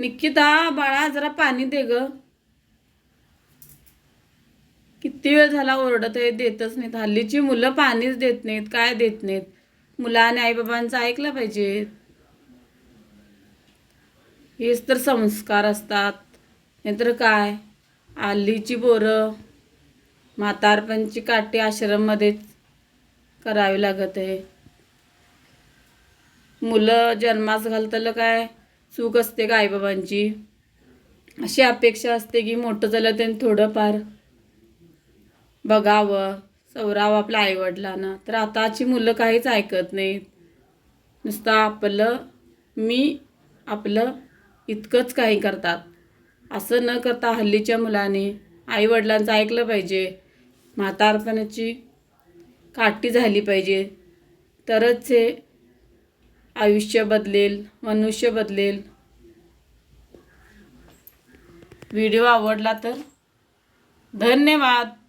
निकिता बाळा जरा पाणी दे ग. किती वेळ झाला ओरडत आहे देतच नाहीत. हल्लीची मुलं पाणीच देत नाहीत काय देत नाहीत? मुलाने आईबाबांचं ऐकलं पाहिजे. हेच तर संस्कार असतात. नाहीतर काय? हल्लीची बोरं म्हातारपणची काठी आश्रममध्येच करावी लागत आहे. मुलं जन्मास घालतलं काय? चूक असते का आईबाबांची? अशी अपेक्षा असते की मोठं झालं त्यांनी थोडंफार बघावं सवरावं आपल्या आईवडिलांना. तर आताची मुलं काहीच ऐकत नाहीत. नुसतं आपलं मी आपलं इतकंच काही करतात. असं न करता हल्लीच्या मुलाने आईवडिलांचं ऐकलं पाहिजे. म्हातारपणाची काठी झाली पाहिजे. तरच हे आयुष्य बदलेल मनुष्य बदलेल. व्हिडिओ आवडला तर धन्यवाद.